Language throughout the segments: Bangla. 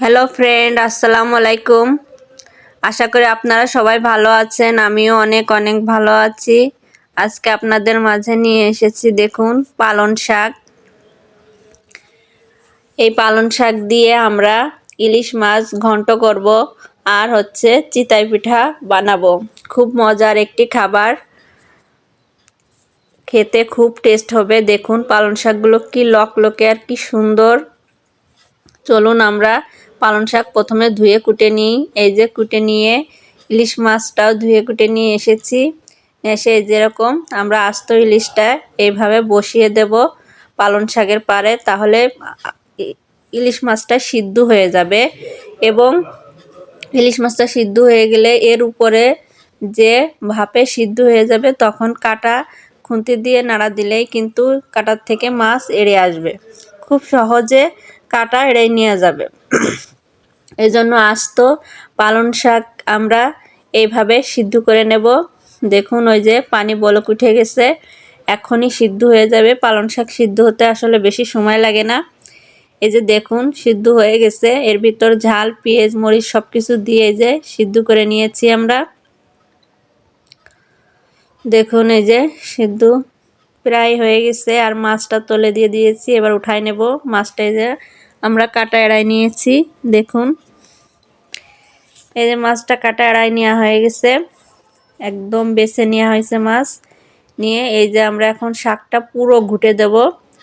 হ্যালো ফ্রেন্ড আসসালামু আলাইকুম আশা করি আপনারা সবাই ভালো আছেন। আমিও অনেক অনেক ভালো আছি। আজকে আপনাদের মাঝে নিয়ে এসেছি, দেখুন পালন শাক। এই পালন শাক দিয়ে আমরা ইলিশ মাছ ঘন্ট করব আর হচ্ছে চিতাই পিঠা বানাবো। খুব মজার একটি খাবার। খেতে খুব টেস্ট হবে। দেখুন পালন শাকগুলো কি লকলকে আর কি সুন্দর। চলুন আমরা পালন শাক প্রথমে ধুয়ে কুটে নিই। এই যে কুটে নিয়ে ইলিশ মাছটাও ধুয়ে কুটে নিয়ে এসেছি। এসে যেরকম আমরা আস্ত ইলিশটা এইভাবে বসিয়ে দেব পালন শাকের পারে তাহলে ইলিশ মাছটা সিদ্ধ হয়ে যাবে। এবং ইলিশ মাছটা সিদ্ধ হয়ে গেলে এর উপরে যে ভাপে সিদ্ধ হয়ে যাবে, তখন কাটা খুন্তি দিয়ে নাড়া দিলেই কিন্তু কাটার থেকে মাছ এড়ে আসবে। খুব সহজে কাটা এড়ে নিয়ে যাবে। এই জন্য আস্ত পালন শাক আমরা এইভাবে সিদ্ধ করে নেব। দেখুন, ওই যে পানি বলক উঠে গেছে। এখনই সিদ্ধ হয়ে যাবে। পালন শাক সিদ্ধ হতে আসলে বেশি সময় লাগে না। এই যে দেখুন, সিদ্ধ হয়ে গেছে। এর ভিতর ঝাল, পেঁয়াজ, মরিচ সব কিছু দিয়ে যে সিদ্ধ করে নিয়েছি আমরা। দেখুন, এই যে সিদ্ধ প্রায় হয়ে গেছে। আর মাছটা তলে দিয়ে দিয়েছি। এবার উঠাই নেব। মাছটা এই যে আমরা কাটা এড়াই নিয়েছি। দেখুন এই যে মাছটা কাটা এড়াই নেওয়া হয়ে গেছে। একদম বেছে নেওয়া হয়েছে মাছ। নিয়ে এই যে আমরা এখন শাকটা পুরো ঘুটে দেব।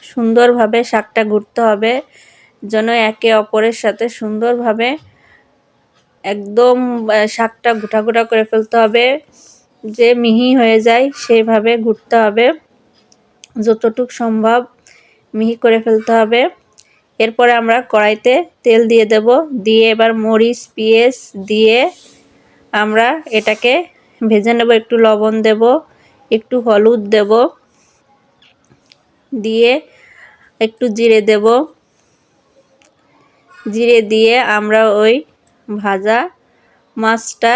সুন্দরভাবে শাকটা ঘুরতে হবে, যেন একে অপরের সাথে সুন্দরভাবে একদম শাকটা গুটা গুটা করে ফেলতে হবে। যে মিহি হয়ে যায় সেইভাবে ঘুরতে হবে। যতটুক সম্ভব মিহি করে ফেলতে হবে। এরপরে আমরা কড়াইতে তেল দিয়ে দেব। দিয়ে এবার মরিচ, পেঁয়াজ দিয়ে আমরা এটাকে ভেজে নেব। একটু লবণ দেব, একটু হলুদ দেব। দিয়ে একটু জিরে দেব। জিরে দিয়ে আমরা ওই ভাজা মাছটা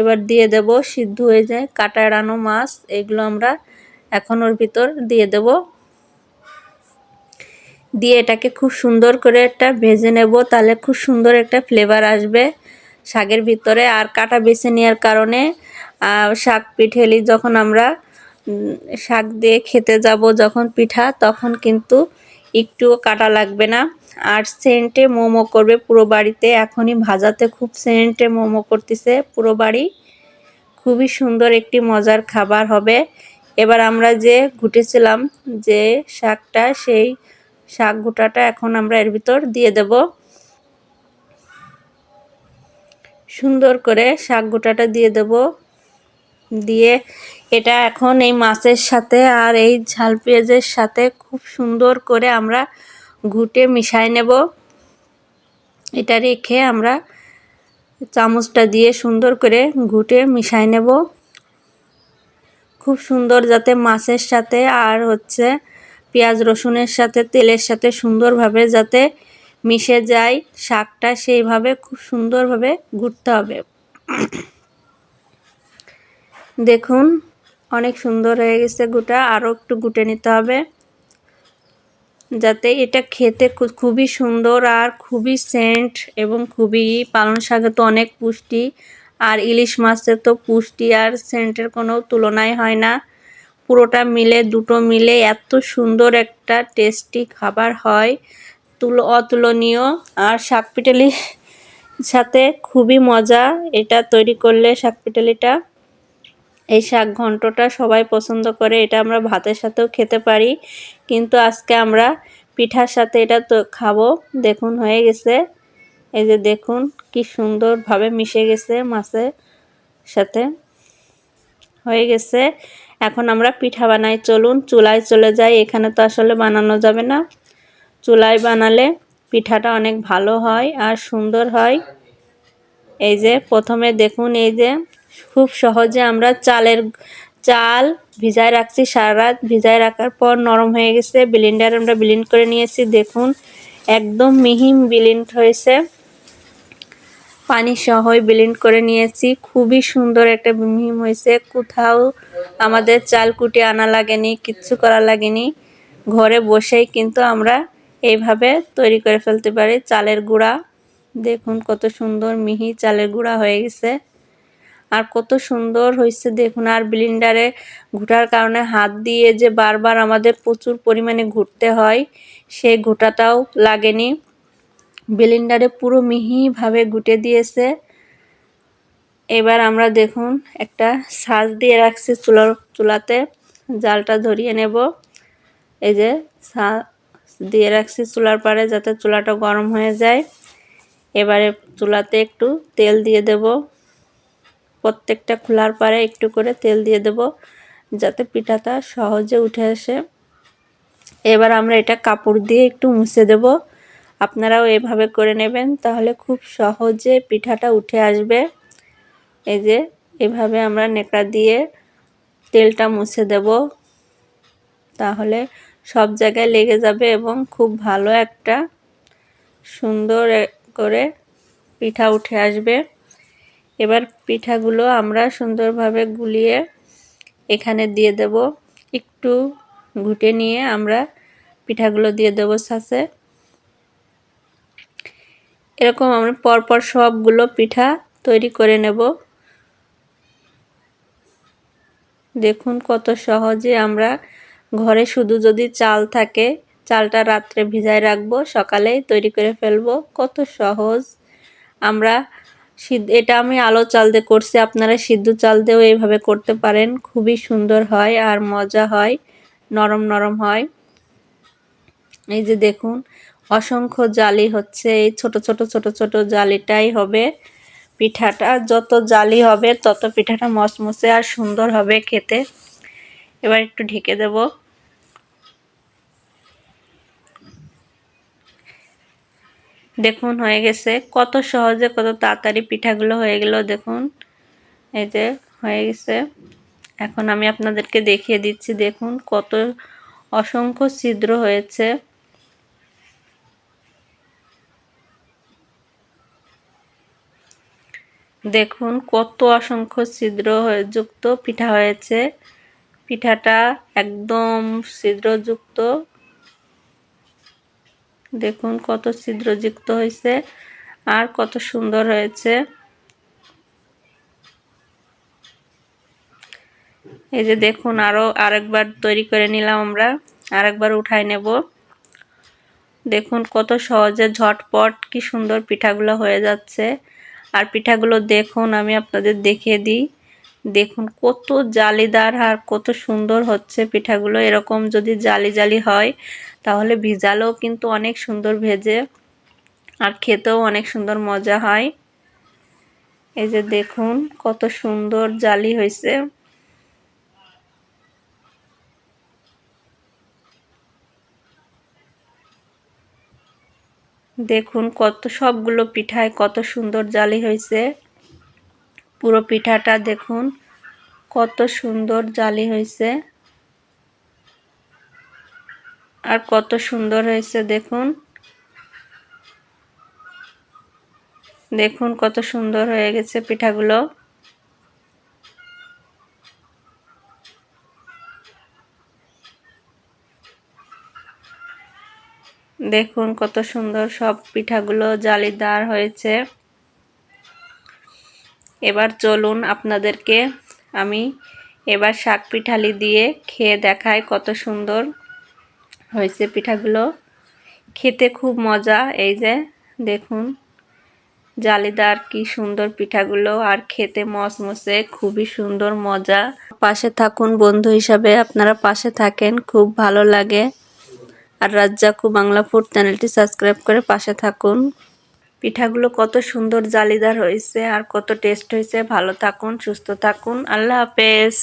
এবার দিয়ে দেব। সিদ্ধ হয়ে যায় কাটা এড়ানো মাছ। এগুলো আমরা এখন ওর ভিতর দিয়ে দেব। দিয়ে এটাকে খুব সুন্দর করে একটা ভেজে নেব, তাহলে খুব সুন্দর একটা ফ্লেভার আসবে শাকের ভিতরে। আর কাটা বেছে নেওয়ার কারণে শাক পিঠেলি যখন আমরা শাক দিয়ে খেতে যাব যখন পিঠা, তখন কিন্তু একটুও কাটা লাগবে না। আর সেন্টে মোমো করবে পুরো বাড়িতে। এখনই ভাজাতে খুব সেন্টে মোমো করতেছে পুরো বাড়ি। খুবই সুন্দর একটি মজার খাবার হবে। এবার আমরা যে ঘুটেছিলাম যে শাকটা, সেই শাক গোটাটা এখন আমরা এর ভিতর দিয়ে দেব। সুন্দর করে শাক গোটাটা দিয়ে দেব। দিয়ে এটা এখন এই মাছের সাথে আর এই ঝাল পেঁয়াজের সাথে খুব সুন্দর করে আমরা ঘুটে মিশাই নেব। এটা রেখে আমরা চামচটা দিয়ে সুন্দর করে ঘুটে মিশাই নেব। খুব সুন্দর যাতে মাছের সাথে আর হচ্ছে পেঁয়াজ রসুনের সাথে, তেলের সাথে সুন্দরভাবে যাতে মিশে যায়, শাকটা সেইভাবে খুব সুন্দরভাবে ঘুরতে হবে। দেখুন, অনেক সুন্দর হয়ে গেছে গুটা, আরও একটু গুটে নিতে হবে। যাতে এটা খেতে খুবই সুন্দর আর খুবই সেন্ট এবং খুবই পালং শাকে তো অনেক পুষ্টি, আর ইলিশ মাছের তো পুষ্টি আর সেন্টের কোনো তুলনাই হয় না। পুরোটা মিলে, দুটো মিলে এত সুন্দর একটা টেস্টি খাবার হয়। তুল অতুলনীয়। আর শাক পিটালির সাথে খুবই মজা এটা তৈরি করলে শাক পিটালিটা এই শাক ঘন্টটা সবাই পছন্দ করে, এটা আমরা ভাতের সাথেও খেতে পারি। কিন্তু আজকে আমরা পিঠার সাথে এটা তো খাব, দেখুন হয়ে গেছে। এই যে দেখুন কি সুন্দরভাবে মিশে গেছে মাছের সাথে। হয়ে গেছে। এখন আমরা পিঠা বানাই। চলুন, চুলায় চলে যাই। এখানে তো আসলে বানানো যাবে না। চুলায় বানালে পিঠাটা অনেক ভালো হয় আর সুন্দর হয়। এই যে, প্রথমে দেখুন, এই যে, খুব সহজে আমরা চালের চাল ভিজায় রাখছি সারা রাত। ভিজায় রাখার পর নরম হয়ে গেছে। বিলিন্ডার আমরা বিলিন্ড করে নিয়েছি। দেখুন, একদম মিহিম বিলিন্ড হয়েছে। পানি সহই বিলিন্ড করে নিয়েছি। খুবই সুন্দর একটা মিহিম হয়েছে। কোথাও আমাদের চাল কুটে আনা লাগেনি, কিচ্ছু করা লাগেনি। ঘরে বসেই কিন্তু আমরা এইভাবে তৈরি করে ফেলতে পারি চালের গুঁড়া। দেখুন কত সুন্দর মিহি চালের গুঁড়া হয়ে গেছে। আর কত সুন্দর হয়েছে, দেখুন। আর ব্লিন্ডারে ঘুটার কারণে হাত দিয়ে যে বারবার আমাদের প্রচুর পরিমাণে ঘুরতে হয় সেই ঘুটাটাও লাগেনি। ব্লিন্ডারে পুরো মিহিভাবে গুটে দিয়েছে। এবার আমরা দেখুন, একটা সাজ দিয়ে রাখছি চুলার, চুলাতে। জালটা ধরিয়ে নেব। এই যে দিয়ে রাখছি চুলার পারে যাতে চুলাটা গরম হয়ে যায়। এবারে চুলাতে একটু তেল দিয়ে দেব। প্রত্যেকটা খোলার পারে একটু করে তেল দিয়ে দেব, যাতে পিঠাটা সহজে উঠে আসে। এবার আমরা এটা কাপড় দিয়ে একটু মুছে দেব। আপনারাও এভাবে করে নেবেন, তাহলে খুব সহজে পিঠাটা উঠে আসবে। এই যে, এভাবে আমরা নেকড়া দিয়ে তেলটা মুছে দেব। তাহলে সব জায়গায় লেগে যাবে এবং খুব ভালো একটা সুন্দর করে পিঠা উঠে আসবে। এবার পিঠাগুলো আমরা সুন্দরভাবে গুলিয়ে এখানে দিয়ে দেব। একটু ঘুটে নিয়ে আমরা পিঠাগুলো দিয়ে দেবো সাসে। এরকম আমরা পরপর সবগুলো পিঠা তৈরি করে নেব। দেখুন কত সহজে আমরা ঘরে শুধু যদি চাল থাকে, চালটা রাত্রে ভিজায় রাখব, সকালেই তৈরি করে ফেলব। কত সহজ। আমরা এটা আমি আলো চাল দিয়ে করছি, আপনারা সিদ্ধ চাল দিয়েও এইভাবে করতে পারেন। খুবই সুন্দর হয় আর মজা হয়, নরম নরম হয়। এই যে দেখুন অসংখ্য জালি হচ্ছে। এই ছোট ছোট ছোট ছোট জালিটাই হবে পিঠাটা। যত জালি হবে, তত পিঠাটা মচমচে আর সুন্দর হবে খেতে। এবার একটু ঢেকে দেব। দেখুন, হয়ে গেছে। কত সহজে, কত তাড়াতাড়ি পিঠাগুলো হয়ে গেল, দেখুন। এই যে, হয়ে গেছে। এখন আমি আপনাদেরকে দেখিয়ে দিচ্ছি, দেখুন, কত অসংখ্য ছিদ্র হয়েছে। দেখুন, কত অসংখ্য ছিদ্র যুক্ত পিঠা হয়েছে। পিঠাটা একদম ছিদ্রযুক্ত। দেখুন, কত ছিদ্রযুক্ত হয়েছে আর কত সুন্দর হয়েছে। এই যে দেখুন আরও আরেকবার তৈরি করে নিলাম আমরা। আরেকবার উঠাই নেব। দেখুন, কত সহজে ঝটপট কি সুন্দর পিঠাগুলো হয়ে যাচ্ছে। আর পিঠাগুলো দেখুন, আমি আপনাদের দেখিয়ে দিই। দেখুন কত জালিদার আর কত সুন্দর হচ্ছে পিঠাগুলো। এরকম যদি জালি জালি হয়, তাহলে ভিজালেও কিন্তু অনেক সুন্দর ভেজে আর খেতেও অনেক সুন্দর মজা হয়। এই যে দেখুন কত সুন্দর জালি হয়েছে। দেখুন কত সবগুলো পিঠায় কত সুন্দর জালি হয়েছে। পুরো পিঠাটা দেখুন কত সুন্দর জালি হয়েছে। আর কত সুন্দর হয়েছে দেখুন। দেখুন কত সুন্দর হয়ে গেছে পিঠাগুলো। দেখুন কত সুন্দর সব পিঠাগুলো জালিদার হয়েছে। এবার চলুন আপনাদেরকে আমি এবার শাক পিঠালি দিয়ে খেয়ে দেখাই কত সুন্দর হয়েছে পিঠাগুলো। খেতে খুব মজা, এই যে দেখুন জালিদার কি সুন্দর পিঠাগুলো আর খেতে মসমসে, খুবই সুন্দর মজা। পাশে থাকুন বন্ধু হিসাবে, আপনারা পাশে থাকেন, খুব ভালো লাগে। আর রাজ্জাকু বাংলা ফুড চ্যানেলটি সাবস্ক্রাইব করে পাশে থাকুন। পিঠাগুলো কত সুন্দর জালিদার হয়েছে আর কত টেস্ট হয়েছে। ভালো থাকুন, সুস্থ থাকুন। আল্লাহ হাফেজ।